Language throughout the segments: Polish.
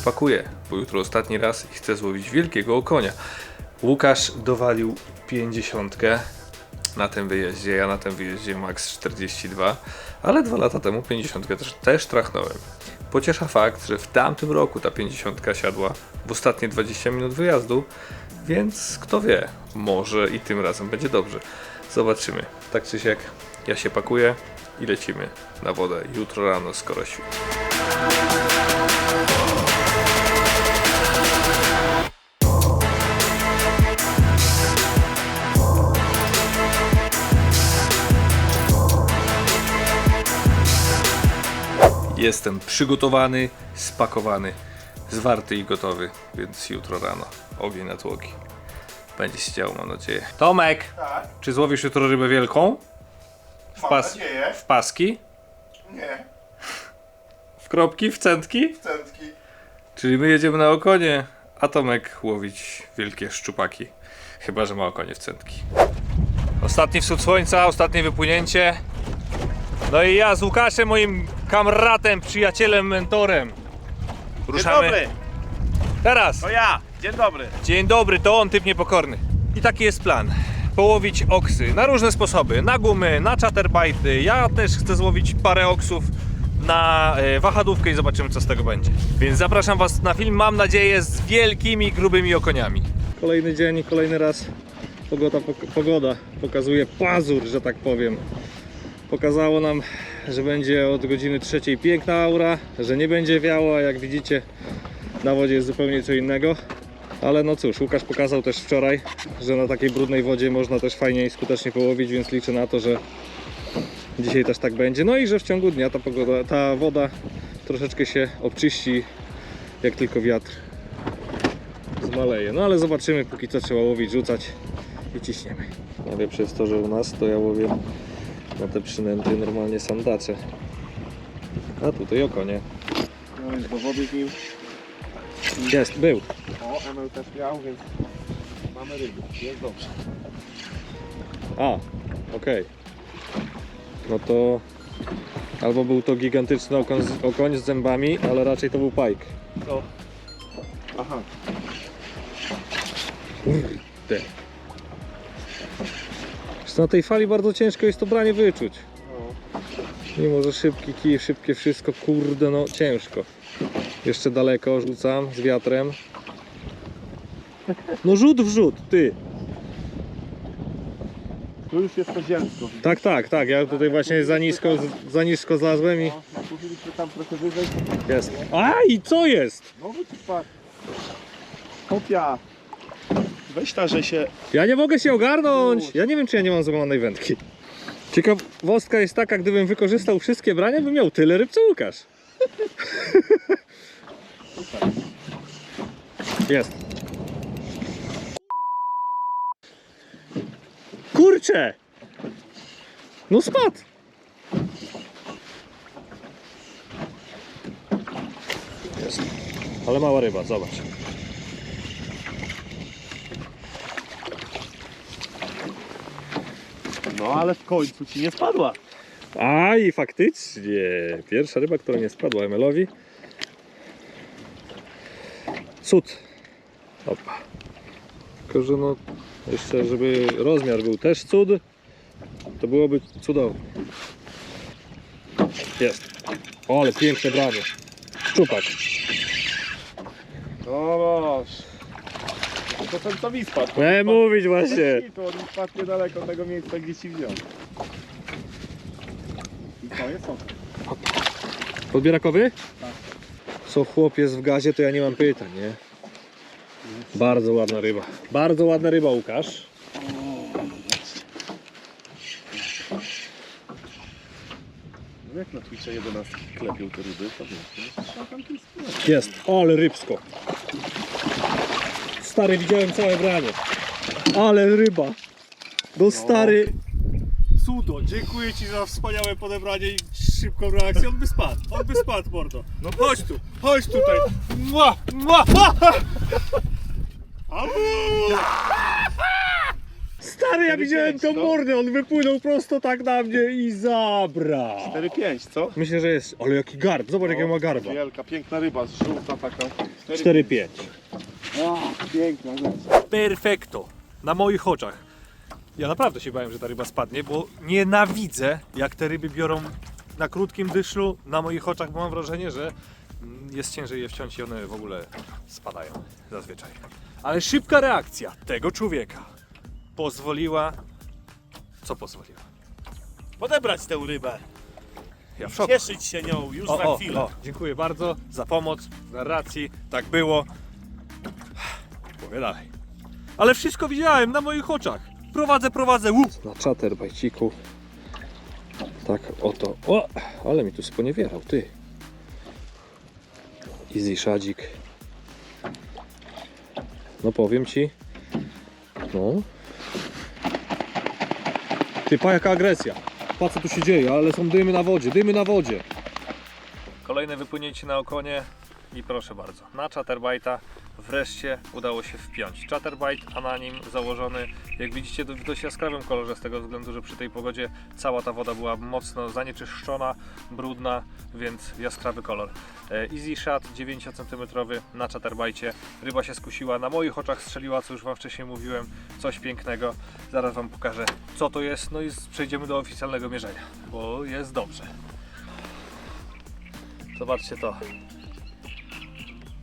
się pakuję, bo jutro ostatni raz i chcę złowić wielkiego okonia. Łukasz dowalił 50 na tym wyjeździe, ja na tym wyjeździe max 42, ale dwa lata temu 50 też, też trachnąłem. Pociesza fakt, że w tamtym roku ta 50 siadła w ostatnie 20 minut wyjazdu, więc kto wie, może i tym razem będzie dobrze. Zobaczymy. Tak czy siak, ja się pakuję i lecimy na wodę jutro rano skoro świt. Jestem przygotowany, spakowany, zwarty i gotowy, więc jutro rano ogień na tłoki. Będzie się działo, mam nadzieję. Tomek, Tak, czy złowisz jutro rybę wielką? W, mam nadzieję. w paski? Nie, W kropki? W centki? centki. Czyli my jedziemy na okonie, a Tomek łowić wielkie szczupaki. Chyba, że ma okonie w centki. Ostatni wschód słońca, ostatnie wypłynięcie. No i ja z Łukaszem, moim kamratem, przyjacielem, mentorem. Ruszamy. Dzień dobry, Teraz! to ja. Dzień dobry. Dzień dobry, to on, typ niepokorny. I taki jest plan. Połowić oksy na różne sposoby. Na gumy, na chatterbajty. Ja też chcę złowić parę oksów na e, wahadłówkę i zobaczymy co z tego będzie. Więc zapraszam Was na film, mam nadzieję, z wielkimi, grubymi okoniami. Kolejny dzień, kolejny raz pogoda, pogoda pokazuje pazur, że tak powiem. Pokazało nam, że będzie od godziny trzeciej piękna aura, że nie będzie wiało, a jak widzicie na wodzie jest zupełnie co innego. Ale no cóż, Łukasz pokazał też wczoraj, że na takiej brudnej wodzie można też fajnie i skutecznie połowić, więc liczę na to, że dzisiaj też tak będzie. No i że w ciągu dnia ta, pogoda, ta woda troszeczkę się obczyści, jak tylko wiatr zmaleje. No ale zobaczymy, póki co trzeba łowić, rzucać i ciśniemy. Najlepsze jest to, że u nas to ja łowię na te przynęty normalnie sandacze. A tutaj okonie. No więc do wody z nim. Jest, był. O, Emil też miał, więc mamy ryby. Jest dobrze. A, okej. No to albo był to gigantyczny okoń z, okoń z zębami, ale raczej to był pajk. Co? Aha. Na tej fali bardzo ciężko jest to branie wyczuć. No. Mimo, że szybki kij, szybkie wszystko, kurde no ciężko. Jeszcze daleko rzucam z wiatrem. No rzut w rzut, ty. Tu już jest to. Tak, tak, tak. Ja tutaj właśnie za nisko, za nisko zlazłem i No, Kupiliśmy tam trochę wyżej. jest. A i co jest? No wytrwa. Kopia. Weź ta, że się... Ja nie mogę się ogarnąć. Ja nie wiem, czy ja nie mam złamanej wędki. Ciekawostka jest taka, gdybym wykorzystał wszystkie brania, bym miał tyle ryb co Łukasz. Jest. Kurczę! No spadł! Jest. Ale mała ryba, zobacz. No ale w końcu ci nie spadła. A i faktycznie, pierwsza ryba, która nie spadła Emelowi. Cud. Opa. Tylko, że no, jeszcze żeby rozmiar był też cud, to byłoby cudownie. Jest. O, ale piękne branie. Szczupak. No. To ten co mi spadł. Miałem mówić właśnie. To on spadł niedaleko tego miejsca, gdzie ci wziął. I to jest on. Podbierakowy? Co chłop jest w gazie, to ja nie mam pytań, nie? Bardzo ładna ryba. Bardzo ładna ryba, Łukasz. No jak na Twitcha 11 klepią te ryby, to wiesz, to tam spróbować. Jest, ale rybsko. Stary, widziałem całe branie. Ale ryba. No stary. Cudo, dziękuję Ci za wspaniałe podebranie i szybką reakcję. On by spadł, on by spadł, mordo. No chodź tu, chodź tutaj. Mua, mua. Au! Stary, ja widziałem tą no. mordę, on wypłynął prosto tak na mnie i zabra. 4-5, co? Myślę, że jest, ale jaki garb, zobacz jakiego ma garba. Wielka, piękna ryba, żółta taka. 4-5. O, piękna rzecz. Perfekto. Na moich oczach. Ja naprawdę się bałem, że ta ryba spadnie, bo nienawidzę, jak te ryby biorą na krótkim dyszlu na moich oczach, bo mam wrażenie, że mm, jest ciężej je wciąć i one w ogóle spadają zazwyczaj. Ale szybka reakcja tego człowieka pozwoliła. Co pozwoliła? Podebrać tę rybę, Ja w szoku. cieszyć się nią już O, za o, chwilę. o, dziękuję bardzo za pomoc narracji. Tak było. Mówię dalej. Ale wszystko widziałem na moich oczach. Prowadzę, prowadzę. Łup. Na czater bajciku. Tak oto. O, ale mi tu sponiewierał, ty. Easy szadzik. No powiem ci. No. Ty, pa jaka agresja. Pa co tu się dzieje, ale są dymy na wodzie, dymy na wodzie. Kolejne wypłynięcie na okonie i proszę bardzo, na Chatterbite'a wreszcie udało się wpiąć. Chatterbite, a na nim założony, jak widzicie, w dość jaskrawym kolorze z tego względu, że przy tej pogodzie cała ta woda była mocno zanieczyszczona, brudna, więc jaskrawy kolor. E, Easy Shot 9 cm na Chatterbite. Ryba się skusiła, na moich oczach strzeliła, co już Wam wcześniej mówiłem, coś pięknego. Zaraz Wam pokażę, co to jest, no i przejdziemy do oficjalnego mierzenia, bo jest dobrze. Zobaczcie to.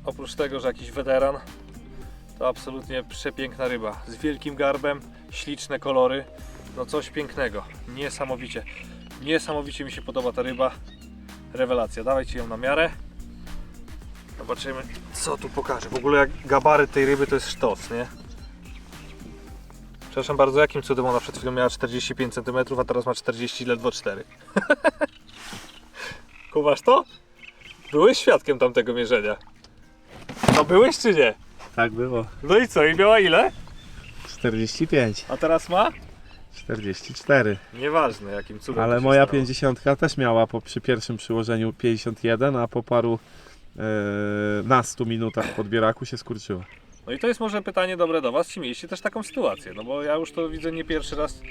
Oprócz tego, że jakiś weteran, to absolutnie przepiękna ryba. Z wielkim garbem, śliczne kolory. No coś pięknego. Niesamowicie. Niesamowicie mi się podoba ta ryba. Rewelacja. Dawajcie ją na miarę. Zobaczymy, co tu pokaże. W ogóle jak gabaryt tej ryby to jest sztos, nie? Przepraszam bardzo, jakim cudem ona przed chwilą miała 45 cm, a teraz ma 40, ledwo 4. Kumasz to? Byłeś świadkiem tamtego mierzenia. No byłeś czy nie? Tak było. No i co? I miała ile? 45, A teraz ma? 44. Nieważne jakim cudem. to Ale się moja stało. 50 też miała po, przy pierwszym przyłożeniu 51, a po paru e, nastu minutach podbieraku się skurczyła. No i to jest może pytanie dobre do Was, czy mieliście też taką sytuację? No bo ja już to widzę nie pierwszy raz,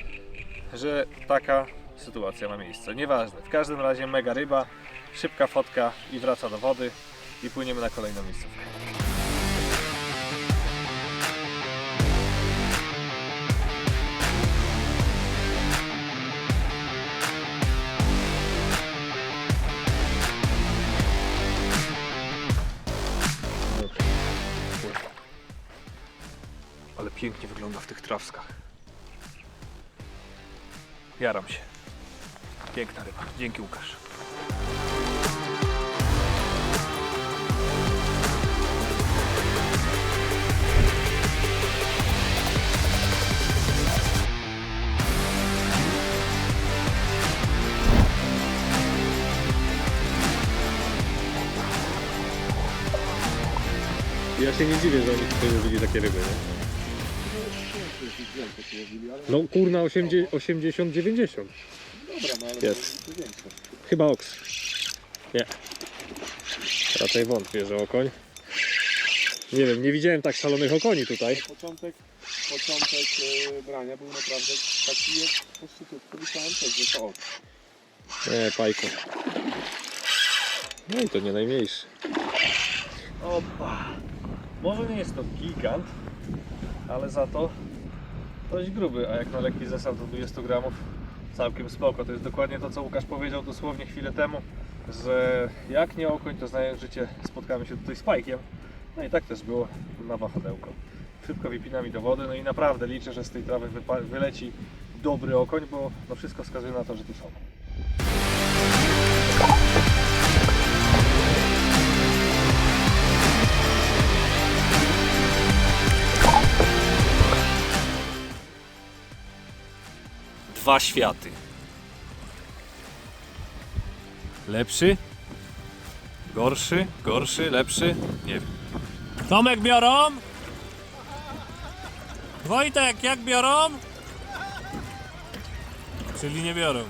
że taka sytuacja ma miejsce. Nieważne. W każdym razie mega ryba, szybka fotka i wraca do wody i płyniemy na kolejną miejscówkę. Trawskach. Jaram się. Piękna ryba. Dzięki Łukasz. Ja się nie dziwię, że oni tutaj łowili takie ryby, nie? No kurna 80-90. Jest. Chyba oks. Nie. Raczej wątpię, że okoń. Nie wiem, nie widziałem tak szalonych okoni tutaj. Początek, początek e, brania był naprawdę taki jak po szczytówku myślałem też, że to ok. Nie, pajko. No i to nie najmniejszy. Opa. Może nie jest to gigant, ale za to dość gruby, a jak na lekki zestaw do 20 gramów całkiem spoko. To jest dokładnie to, co Łukasz powiedział dosłownie chwilę temu, że jak nie okoń, to znając życie spotkamy się tutaj z pajkiem. No i tak też było na wahadełko. Szybko wypinami do wody, no i naprawdę liczę, że z tej trawy wyleci dobry okoń, bo no wszystko wskazuje na to, że tu są. Dwa światy. Lepszy? Gorszy? Gorszy? Lepszy? Nie wiem. Tomek biorą? Wojtek, jak biorą? Czyli nie biorą.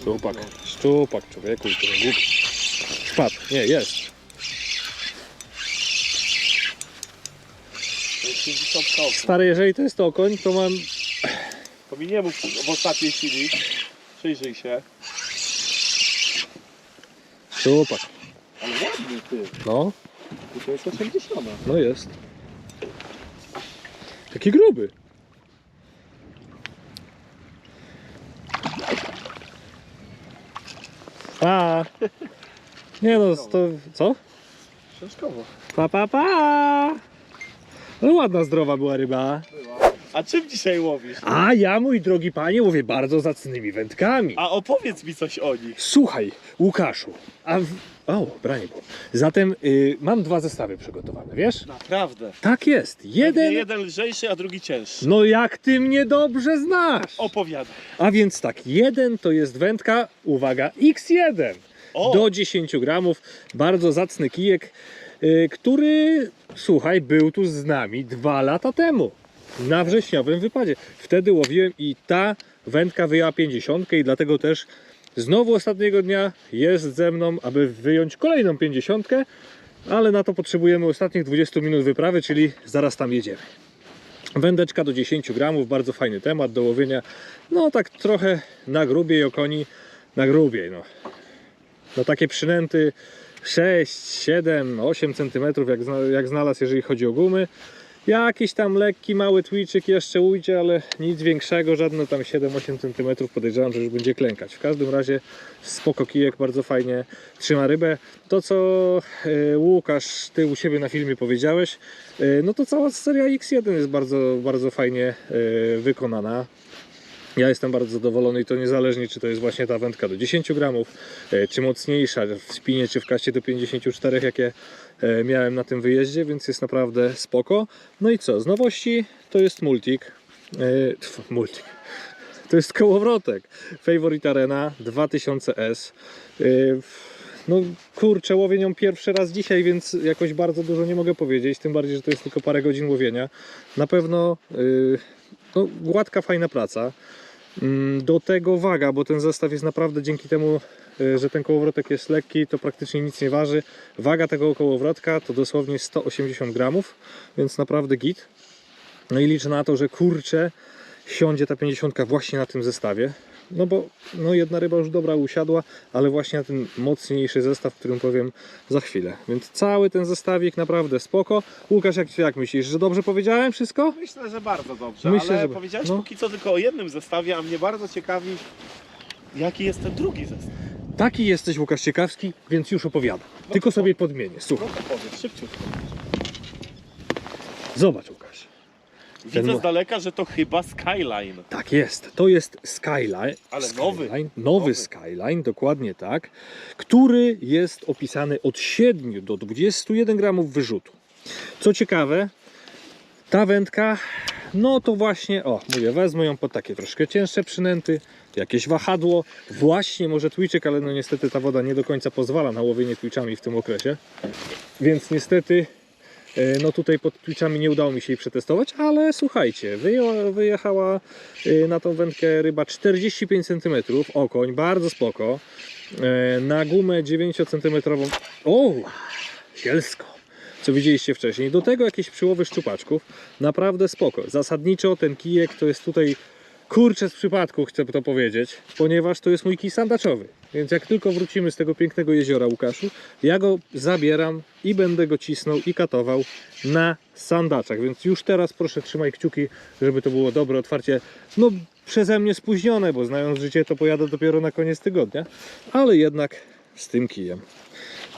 Szczupak. Szczupak, człowieku, to. Spadł. Nie, jest. 50 okoń. Stary, jeżeli to jest okoń, to mam... To mi nie mów w ostatniej chwili. Przyjrzyj się. Super. Ale ładny ty. No, I to jest 80. no jest. Taki gruby. Pa! Nie no, to... co? Książkowo. Pa, pa, pa! No ładna, zdrowa była ryba. A czym dzisiaj łowisz? A ja, mój drogi panie, łowię bardzo zacnymi wędkami. A opowiedz mi coś o nich. Słuchaj, Łukaszu, a... W... O, branie było. Zatem y, mam dwa zestawy przygotowane, wiesz? Naprawdę. Tak jest. Jeden... Jeden... jeden lżejszy, a drugi cięższy. No jak ty mnie dobrze znasz! Opowiadaj. A więc tak, jeden to jest wędka, uwaga, X1 O! do 10 gramów, bardzo zacny kijek, y, który, słuchaj, był tu z nami dwa lata temu, na wrześniowym wypadzie. Wtedy łowiłem i ta wędka wyjęła 50 i dlatego też znowu ostatniego dnia jest ze mną, aby wyjąć kolejną 50, ale na to potrzebujemy ostatnich 20 minut wyprawy, czyli zaraz tam jedziemy. Wędeczka do 10 gramów, bardzo fajny temat do łowienia. No tak trochę na grubiej okoni, na grubiej no. No takie przynęty 6, 7, 8 cm jak, jak znalazł jeżeli chodzi o gumy. Jakiś tam lekki mały twiczyk jeszcze ujdzie, ale nic większego, żadne tam 7-8 cm podejrzewam, że już będzie klękać. W każdym razie spoko kijek, bardzo fajnie trzyma rybę. To co e, Łukasz, ty u siebie na filmie powiedziałeś, e, no to cała seria X1 jest bardzo, bardzo fajnie e, wykonana. Ja jestem bardzo zadowolony i to niezależnie czy to jest właśnie ta wędka do 10 gramów, e, czy mocniejsza w spinie, czy w kaście do 54, jakie e, miałem na tym wyjeździe, więc jest naprawdę spoko. No i co, z nowości to jest multik, e, multik, to jest kołowrotek Favorite Arena 2000S. E, No kurczę, łowię nią pierwszy raz dzisiaj, więc jakoś bardzo dużo nie mogę powiedzieć, tym bardziej, że to jest tylko parę godzin łowienia. Na pewno no, gładka, fajna praca. Mm, Do tego waga, bo ten zestaw jest naprawdę dzięki temu, y, że ten kołowrotek jest lekki, to praktycznie nic nie waży. Waga tego kołowrotka to dosłownie 180 gramów, więc naprawdę git. No i liczę na to, że kurczę, siądzie ta 50 właśnie na tym zestawie. No bo no jedna ryba już dobra usiadła, ale właśnie na ten mocniejszy zestaw, o którym powiem za chwilę. Więc cały ten zestawik naprawdę spoko. Łukasz, jak, jak myślisz, że dobrze powiedziałem wszystko? Myślę, że bardzo dobrze, Myślę, ale że- powiedziałeś no. póki co tylko o jednym zestawie, a mnie bardzo ciekawi, jaki jest ten drugi zestaw. Taki jesteś Łukasz Ciekawski, więc już opowiadam. Tylko sobie podmienię. Słuchaj, No to powiedz, szybciutko. zobacz Łukasz. Widzę z daleka, że to chyba Skyline. Tak jest, to jest Skyline. Ale nowy. Skyline, nowy, Nowy. Skyline, dokładnie tak, który jest opisany od 7 do 21 gramów wyrzutu. Co ciekawe, ta wędka, no to właśnie, o, mówię, wezmę ją pod takie troszkę cięższe przynęty, jakieś wahadło, właśnie może twiczyk, ale no niestety ta woda nie do końca pozwala na łowienie twiczami w tym okresie, więc niestety No tutaj pod Twitchami nie udało mi się jej przetestować, ale słuchajcie, wyjechała e, na tą wędkę ryba 45 cm, okoń, bardzo spoko. E, Na gumę 9 cm. O, sielsko. Co widzieliście wcześniej. Do tego jakieś przyłowy szczupaczków. Naprawdę spoko. Zasadniczo ten kijek to jest tutaj kurczę z przypadku, chcę to powiedzieć, ponieważ to jest mój kij sandaczowy. Więc jak tylko wrócimy z tego pięknego jeziora Łukaszu, ja go zabieram i będę go cisnął i katował na sandaczach. Więc już teraz proszę trzymaj kciuki, żeby to było dobre otwarcie. No przeze mnie spóźnione, bo znając życie to pojadę dopiero na koniec tygodnia, ale jednak z tym kijem.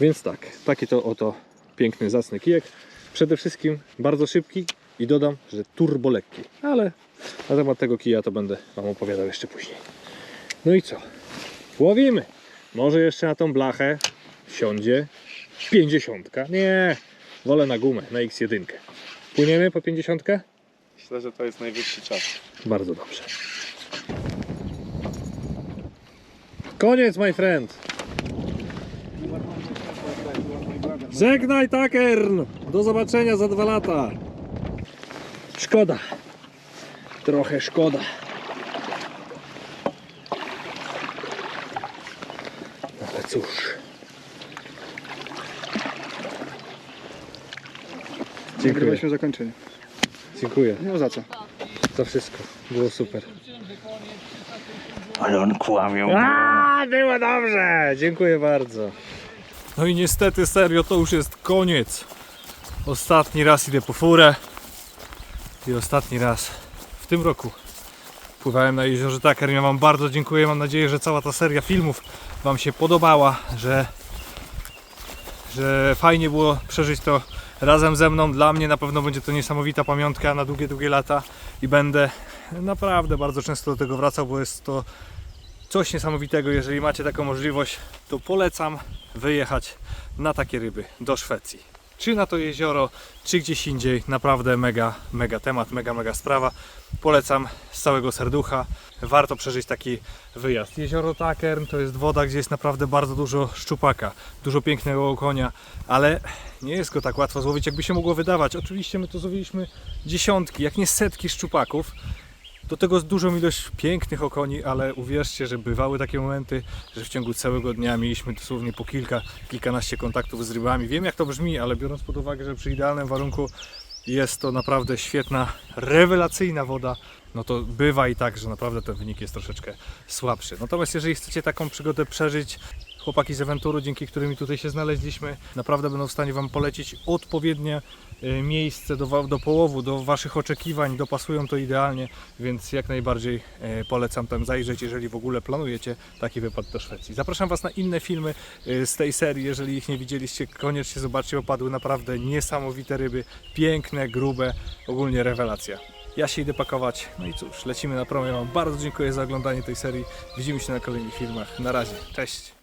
Więc tak, taki to oto piękny, zacny kijek. Przede wszystkim bardzo szybki i dodam, że turbo lekki, ale na temat tego kija to będę Wam opowiadał jeszcze później. No i co? Łowimy. Może jeszcze na tą blachę siądzie 50. Nie, wolę na gumę, na X1. Płyniemy po 50? Myślę, że to jest najwyższy czas. Bardzo dobrze. Koniec, my friend. Żegnaj, Takern. Do zobaczenia za dwa lata. Szkoda. Trochę szkoda. Ale cóż. Dziękuję. Nagrywaliśmy zakończenie. Dziękuję No za co? za wszystko. Było super. Ale on kłamiał. A, było dobrze! Dziękuję bardzo. No i niestety, serio, to już jest koniec. Ostatni raz idę po furę. I ostatni raz w tym roku pływałem na jeziorze Taker. Ja Wam bardzo dziękuję. Mam nadzieję, że cała ta seria filmów Wam się podobała, że, że fajnie było przeżyć to razem ze mną. Dla mnie na pewno będzie to niesamowita pamiątka na długie, długie lata i będę naprawdę bardzo często do tego wracał, bo jest to coś niesamowitego. Jeżeli macie taką możliwość, to polecam wyjechać na takie ryby do Szwecji. Czy na to jezioro, czy gdzieś indziej. Naprawdę mega, mega temat, mega, mega sprawa. Polecam z całego serducha. Warto przeżyć taki wyjazd. Jezioro Takern to jest woda, gdzie jest naprawdę bardzo dużo szczupaka, dużo pięknego konia, ale nie jest go tak łatwo złowić, jakby się mogło wydawać. Oczywiście my tu złowiliśmy dziesiątki, jak nie setki szczupaków. Do tego dużą ilość pięknych okoni, ale uwierzcie, że bywały takie momenty, że w ciągu całego dnia mieliśmy dosłownie po kilka, kilkanaście kontaktów z rybami. Wiem jak to brzmi, ale biorąc pod uwagę, że przy idealnym warunku jest to naprawdę świetna, rewelacyjna woda, no to bywa i tak, że naprawdę ten wynik jest troszeczkę słabszy. Natomiast jeżeli chcecie taką przygodę przeżyć, chłopaki z Eventuru, dzięki którymi tutaj się znaleźliśmy, naprawdę będą w stanie Wam polecić odpowiednie miejsce do, do połowu, do Waszych oczekiwań, dopasują to idealnie, więc jak najbardziej e, polecam tam zajrzeć, jeżeli w ogóle planujecie taki wypad do Szwecji. Zapraszam Was na inne filmy e, z tej serii, jeżeli ich nie widzieliście, koniecznie zobaczcie, opadły naprawdę niesamowite ryby, piękne, grube, ogólnie rewelacja. Ja się idę pakować, no i cóż, lecimy na promo. Ja Wam bardzo dziękuję za oglądanie tej serii. Widzimy się na kolejnych filmach. Na razie, cześć!